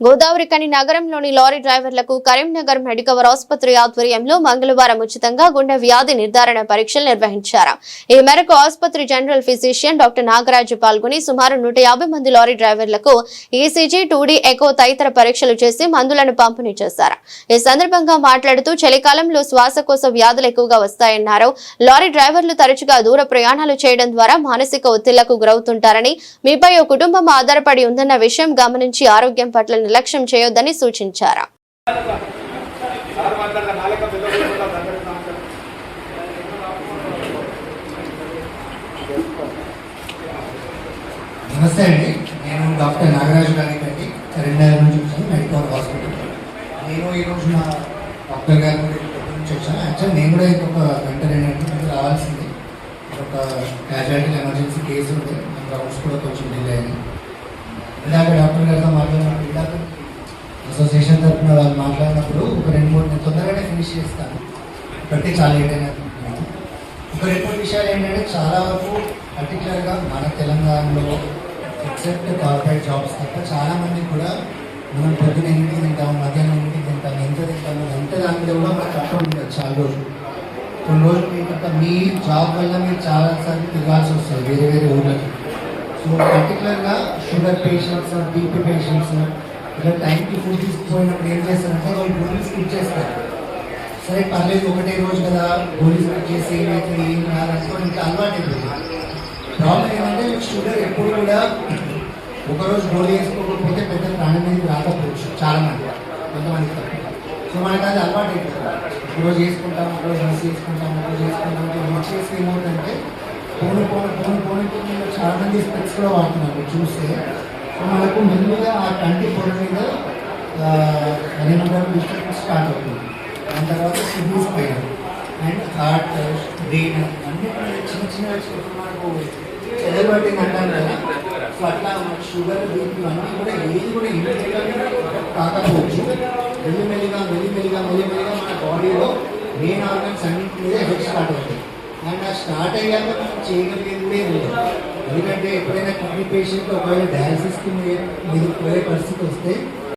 గోదావరి కని నగరంలోని లారీ డ్రైవర్లకు కరీంనగర్ మెడికవర్ ఆసుపత్రి ఆధ్వర్యంలో మంగళవారం ఉచితంగా గుండె వ్యాధి నిర్ధారణ పరీక్షలు నిర్వహించారు. ఈ మేరకు ఆసుపత్రి జనరల్ ఫిజిషియన్ డాక్టర్ నాగరాజు పాల్గొని సుమారు నూట యాభై మంది లారీ డ్రైవర్లకు ఈసీజీ టూడీ ఎకో తదితర పరీక్షలు చేసి మందులను పంపిణీ చేశారు. ఈ సందర్భంగా మాట్లాడుతూ చలికాలంలో శ్వాసకోశ వ్యాధులు ఎక్కువగా వస్తాయన్నారు. లారీ డ్రైవర్లు తరచుగా దూర ప్రయాణాలు చేయడం ద్వారా మానసిక ఒత్తిళ్ళకు గురవుతుంటారని మీపై ఓ కుటుంబం ఆధారపడి ఉందన్న విషయం గమనించి ఆరోగ్యం పట్ల నిర్లక్ష్యం చేయొద్దని సూచించారు. నమస్తే అండి. నేను డాక్టర్ నాగరాజు గారికి అండి కరీంనగర్ నుంచి వచ్చాను మెడికల్ హాస్పిటల్. నేను ఈరోజు మా డాక్టర్ గారి నుంచి వచ్చాను. యాక్చువల్ నేను కూడా ఇంకొక గంట రెండు రావాల్సింది. ఒక క్యాజువాలిటీ ఎమర్జెన్సీ కేసు ఉంది మన రౌండ్స్ కూడా కొంచెం డిలే అయింది. ఇందాక డాక్టర్ గారితో మాట్లాడినప్పుడు ఇందాక తరఫున వాళ్ళు మాట్లాడినప్పుడు ఒక రెండు మూడు నేను తొందరగానే ఫినిష్ చేస్తాను. ఇప్పటికే చాలా లేట్ అయినా ఒక రెండు మూడు విషయాలు ఏంటంటే చాలా వరకు పర్టికులర్గా మన తెలంగాణలో ఎక్సెప్ట్ కార్పొరేట్ జాబ్స్ తప్ప చాలామంది కూడా మనం పొద్దున ఎన్నింటికి తింటాము మధ్యాహ్నం ఎన్నింటికి తింటాము ఎంత తింటాము ఎంత దాని కూడా మనకు కష్టం ఉంటుంది చాలా రోజులు. కొన్ని రోజులు మీకు మీ జాబ్ వల్ల మీరు చాలాసార్లు తిరగాల్సి వస్తుంది వేరే వేరే ఊళ్ళకి సో పర్టికులర్గా షుగర్ పేషెంట్స్ బీపీ పేషెంట్స్ ఇలా టైంకి ఫుడ్ తీసుకుపోయినప్పుడు ఏం చేస్తారంటే వాళ్ళు ఫుడ్ స్కిప్ చేస్తారు సరే పర్లేదు ఒకటే రోజు కదా పోలీస్ చేసి ఏమైతే ఏం కాదంటే ఇంకా అలవాటు అయిపోయింది ప్రాబ్లం ఏమంటే షుగర్ ఎప్పుడు కూడా ఒకరోజు గోళీ వేసుకోకపోతే పెద్ద ప్రాణం అనేది రాకపోవచ్చు చాలా మంది కొంతమంది సో మనకి అది అలవాటు అయిపోతుంది ఒకరోజు వేసుకుంటాం ఒకరోజు మిస్ చేసుకుంటాం ఒకరోజు వేసుకుంటాం అంటే మిస్ చేసి ఏమవుతుందంటే పోను పోను పోను పోను చాలా మంది స్పెక్స్ కూడా వాడుతున్నారు చూస్తే మనకు మెల్లిగా ఆ కంటి పొర మీద ఏమంటారు డిస్టర్బెన్స్ స్టార్ట్ అవుతుంది. దాని తర్వాత కిడ్నీస్ పైన. అండ్ హార్ట్ బ్రెయిన్ అన్ని చిన్న చిన్న మనకు చెదరబట్టింది అంటాం కదా. సో అట్లా షుగర్ బీపీ అన్నీ కూడా ఏది కూడా ఇమీడియట్గా కాకపోవచ్చు. మెల్లిమెల్లిగా మెల్లిమెల్లిగా మెల్లిమెల్లిగా మన బాడీలో మెయిన్ ఆర్గన్స్ అన్నింటి మీద ఎఫెక్ట్ స్టార్ట్ అవుతుంది. అండ్ ఆ స్టార్ట్ అయ్యాక మనం చేయగలిగేది లేదు. ఎందుకంటే ఎప్పుడైనా కిడ్నీ పేషెంట్ ఒకవేళ డయాలసిస్కి మీరు మీరు పోయే పరిస్థితి వస్తే